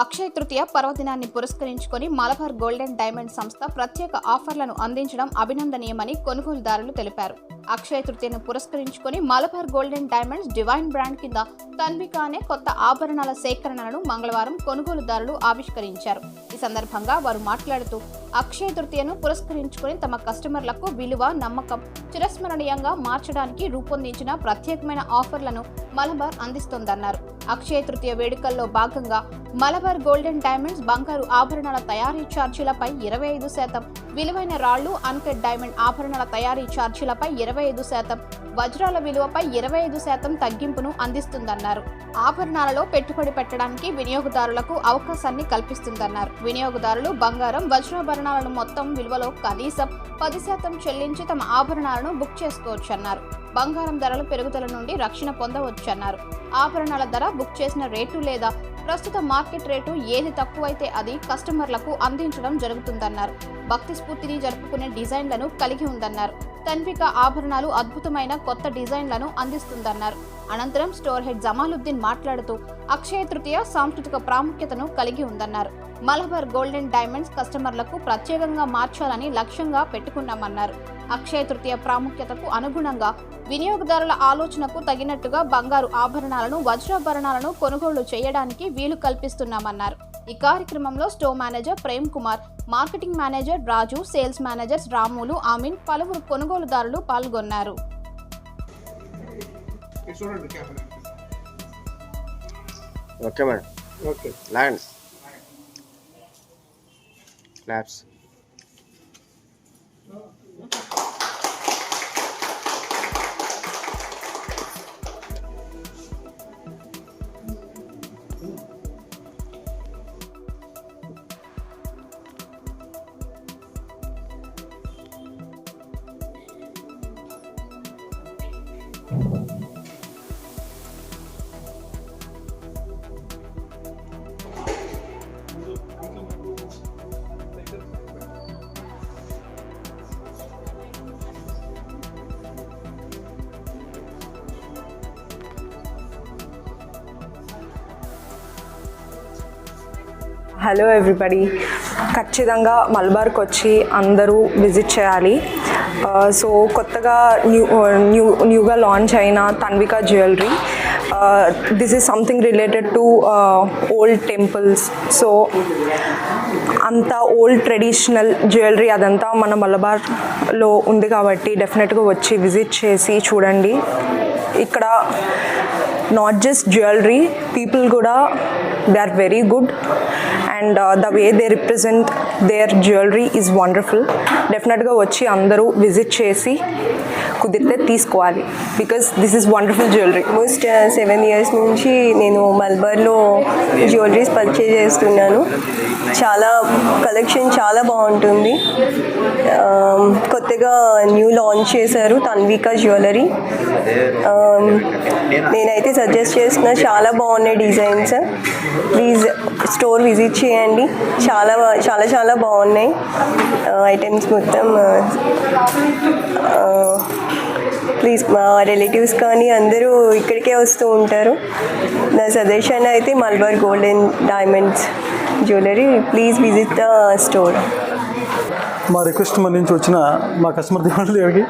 అక్షయ తృతీయ పర్వదినాన్ని పురస్కరించుకొని Malabar golden diamond సంస్థ ప్రత్యేక ఆఫర్లను అందించడం అభినందనీయమని కొనుగోలుదారులు తెలిపారు. అక్షయ తృతీయను పురస్కరించుకొని Malabar golden diamonds divine brand కింద తన్విక అనే కొత్త ఆభరణాల సేకరణలను మంగళవారం కొనుగోలుదారులు ఆవిష్కరించారు. ఈ సందర్భంగా వారు మాట్లాడుతూ అక్షయ తృతీయను పురస్కరించుకొని తమ కస్టమర్లకు విలువ నమ్మకం చిరస్మరణీయంగా మార్చడానికి రూపొందించిన ప్రత్యేకమైన ఆఫర్లను మలబార్ అందిస్తోందన్నారు. అక్షయ తృతీయ వేడుకల్లో భాగంగా మలబార్ గోల్డెన్ డైమండ్స్ బంగారు ఆభరణాల తయారీ ఛార్జీలపై ఇరవై ఐదు శాతం. విలువైన రాళ్ళు అన్కట్ డైమండ్ ఆభరణాల తయారీ ఛార్జీలపై ఇరవై ఐదు శాతం. వజ్రాల విలువపై ఇరవై ఐదు శాతం తగ్గింపును అందిస్తుందన్నారు. ఆభరణాలలో పెట్టుబడి పెట్టడానికి వినియోగదారులకు అవకాశాన్ని కల్పిస్తుందన్నారు. వినియోగదారులు బంగారం వజ్రాభరణాలను మొత్తం విలువలో కనీసం పది శాతం చెల్లించి తమ ఆభరణాలను బుక్ చేసుకోవచ్చన్నారు. బంగారం ధరలు పెరుగుదల నుండి రక్షణ పొందవచ్చన్నారు. ఆభరణాల ధర బుక్ చేసిన రేటు లేదా ప్రస్తుత మార్కెట్ మార్కెట్ రేటు ఏది తక్కువైతే అది కస్టమర్లకు అందించడం జరుగుతుందన్నారు. భక్తి స్ఫూర్తిని జరుపుకునే డిజైన్లను కలిగి ఉందన్నారు. తన్విక ఆభరణాలు అద్భుతమైన కొత్త డిజైన్లను అందిస్తుందన్నారు. అనంతరం స్టోర్ హెడ్ జమాలుద్దీన్ మాట్లాడుతూ అక్షయ తృతీయ సాంస్కృతిక ప్రాముఖ్యతను కలిగి ఉందన్నారు. మలబార్ గోల్డెన్ డైమండ్స్ కస్టమర్లకు ప్రత్యేకంగా మార్చాలని లక్ష్యంగా పెట్టుకున్నామన్నారు. అక్షయ తృతీయ ప్రాముఖ్యతకు అనుగుణంగా వినియోగదారుల ఆలోచనకు తగినట్టుగా బంగారు ఆభరణాలను వజ్రాభరణాలను కొనుగోలు చేయడానికి వీలు కల్పిస్తున్నామన్నారు. ఈ కార్యక్రమంలో store manager Prem Kumar marketing manager Raju sales managers Ramulu Ameen పలువురు కొనుగోలుదారులు పాల్గొన్నారు. ఇది చూడండి camera okay madam. Okay. Land claps hello everybody ఖచ్చితంగా మల్బార్కి వచ్చి అందరూ విజిట్ చేయాలి. Uh, సో కొత్తగా న్యూ న్యూ న్యూగా లాంచ్ అయిన Tanvika jewellery this is something related to old temples so అంత ఓల్డ్ ట్రెడిషనల్ జ్యువెలరీ అదంతా మన మలబార్లో ఉంది కాబట్టి డెఫినెట్గా వచ్చి విజిట్ చేసి చూడండి. ఇక్కడ నాట్ జస్ట్ జ్యువెలరీ పీపుల్ కూడా they are very good and the way they represent their jewellery is wonderful డెఫినెట్గా వచ్చి అందరూ విజిట్ చేసి కుదిరితే తీసుకోవాలి. Because this is wonderful jewellery almost seven years నుంచి నేను మల్బర్లో జ్యువెలరీస్ పర్చేజ్ చేస్తున్నాను. చాలా కలెక్షన్ చాలా బాగుంటుంది. Um, కొత్తగా న్యూ లాంచ్ చేశారు తన్వికా జ్యువెలరీ um, నేనైతే సజెస్ట్ చేసిన చాలా బాగున్నాయి డిజైన్స్ ప్లీజ్ స్టోర్ విజిట్ చేయండి. చాలా చాలా చాలా బాగున్నాయి. ఐటమ్స్ మొత్తం ప్లీజ్ మా రిలేటివ్స్ కానీ అందరూ ఇక్కడికే వస్తూ ఉంటారు. నా సజెషన్ అయితే Malabar golden diamonds jewellery. Please visit the store. మా రిక్వెస్ట్ మన నుంచి వచ్చిన మా కస్టమర్ దేవుడి దగ్గరికి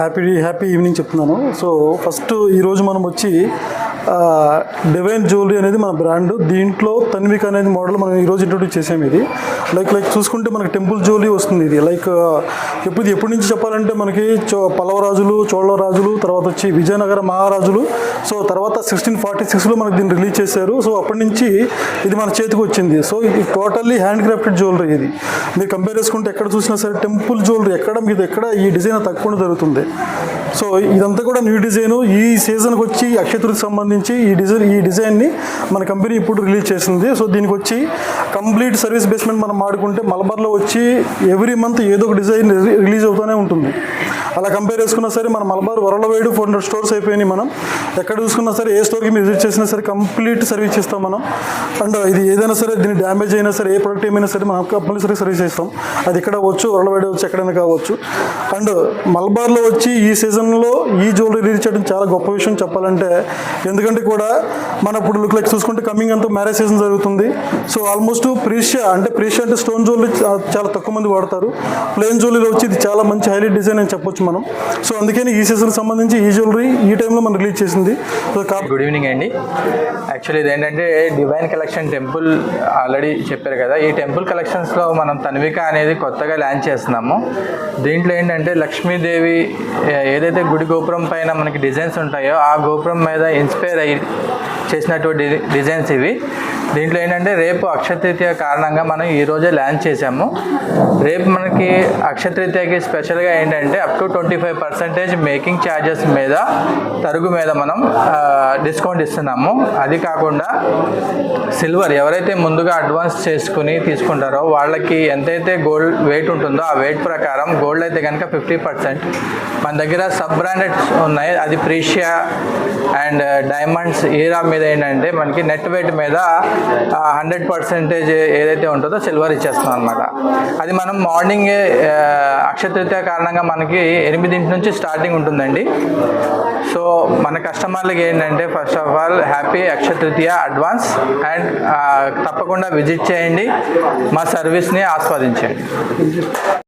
హ్యాపీ హ్యాపీ ఈవినింగ్ చెప్తున్నాను. సో ఫస్ట్ ఈరోజు మనం వచ్చి డివైన్ జ్యువెలరీ అనేది మన బ్రాండ్. దీంట్లో తన్విక్ అనేది మోడల్ మనం ఈరోజు ఇంట్రొడ్యూస్ చేసాము ఇది. లైక్ లైక్ చూసుకుంటే మనకి టెంపుల్ జ్యువెలరీ వస్తుంది ఇది. లైక్ ఎప్పుడు ఎప్పటి నుంచి చెప్పాలంటే మనకి చో పల్లవరాజులు చోళరాజులు తర్వాత వచ్చి విజయనగర మహారాజులు. సో తర్వాత సిక్స్టీన్ ఫార్టీ సిక్స్లో మనకి దీన్ని రిలీజ్ చేశారు. సో అప్పటి నుంచి ఇది మన చేతికి వచ్చింది. సో ఇది టోటల్లీ హ్యాండ్ క్రాఫ్టెడ్ జ్యువెలరీ ఇది. మీరు కంపేర్ చేసుకుంటే ఎక్కడ చూసినా సరే టెంపుల్ జ్యువెలరీ ఎక్కడ మీద ఎక్కడ ఈ డిజైన్ తక్కువ జరుగుతుంది. సో ఇదంతా కూడా న్యూ డిజైన్. ఈ సీజన్కి వచ్చి అక్షతుడికి సంబంధించి ఈ డిజైన్ ఈ డిజైన్ని మన కంపెనీ ఇప్పుడు రిలీజ్ చేసింది. సో దీనికి వచ్చి కంప్లీట్ సర్వీస్ బేస్మెంట్ మనం మాడుకుంటే మలబార్లో వచ్చి ఎవ్రీ మంత్ ఏదో ఒక డిజైన్ రిలీజ్ అవుతూనే ఉంటుంది. అలా కంపేర్ చేసుకున్నా సరే మన Malabar worldwide four hundred stores అయిపోయినాయి మనం. ఎక్కడ చూసుకున్నా సరే ఏ స్టోర్కి మీరు విజిట్ చేసినా సరే కంప్లీట్ సర్వీస్ ఇస్తాం మనం. అండ్ ఇది ఏదైనా సరే దీని డ్యామేజ్ అయినా సరే ఏ ప్రొడక్ట్ ఏమైనా సరే మనం కంపల్సరీ సర్వీస్ ఇస్తాం అది ఇక్కడ అవ్వచ్చు వరలవేడు వచ్చి ఎక్కడైనా కావచ్చు. అండ్ మలబార్లో వచ్చి ఈ సీజన్లో ఈ జ్యువెలరీ రిలీజ్ చేయడం చాలా గొప్ప విషయం చెప్పాలంటే. ఎందుకంటే కూడా మన ఇప్పుడు లుక్ లైక్ చూసుకుంటే కమింగ్ అంతా మ్యారేజ్ సీజన్ జరుగుతుంది. సో ఆల్మోస్ట్ ప్రీషియా అంటే ప్రీషియా అంటే స్టోన్ జ్యువెలరీ చాలా తక్కువ మంది వాడతారు. ప్లెయిన్ జ్యువెలరీలో వచ్చి ఇది చాలా మంచి హైలైట్ డిజైన్ అని చెప్పొచ్చు మనం. సో అందుకని ఈ సీజన్కి సంబంధించి ఈ జ్యువెలరీ ఈ టైంలో మనం రిలీజ్ చేసింది. సో గుడ్ ఈవినింగ్ అండి. యాక్చువల్లీ ఇది ఏంటంటే డివైన్ కలెక్షన్ టెంపుల్ ఆల్రెడీ చెప్పారు కదా. ఈ టెంపుల్ కలెక్షన్స్లో మనం తన్విక అనేది కొత్తగా ల్యాండ్ చేస్తున్నాము. దీంట్లో ఏంటంటే లక్ష్మీదేవి ఏదైతే గుడి గోపురం పైన మనకి డిజైన్స్ ఉంటాయో ఆ గోపురం మీద ఇన్స్పైర్ అయ్యి చేసినటువంటి డిజైన్స్ ఇవి. దీంట్లో ఏంటంటే రేపు అక్షతృతీయ కారణంగా మనం ఈరోజే ల్యాండ్ చేసాము రేపు మనకి అక్షతృతీయకి స్పెషల్గా ఏంటంటే up to twenty five percentage making charges మీద తరుగు మీద మనం డిస్కౌంట్ ఇస్తున్నాము. అది కాకుండా సిల్వర్ ఎవరైతే ముందుగా అడ్వాన్స్ చేసుకుని తీసుకుంటారో వాళ్ళకి ఎంతైతే గోల్డ్ వెయిట్ ఉంటుందో ఆ వెయిట్ ప్రకారం గోల్డ్ అయితే కనుక ఫిఫ్టీ పర్సెంట్ మన దగ్గర సబ్ బ్రాండెడ్స్ ఉన్నాయి. అది ప్రీషియా అండ్ డైమండ్స్ ఈరా మీద ఏంటంటే మనకి నెట్ వెయిట్ మీద హండ్రెడ్ పర్సెంటేజ్ ఏదైతే ఉంటుందో సిల్వర్ ఇచ్చేస్తున్నాం అనమాట అది మనం మార్నింగే అక్షతృతీయ కారణంగా మనకి ఎనిమిదింటి నుంచి స్టార్టింగ్ ఉంటుందండి. సో మన కస్టమర్లకి ఏంటంటే first of all happy Akshaya Tritiya advance and తప్పకుండా విజిట్ చేయండి. మా సర్వీస్ని ఆస్వాదించండి.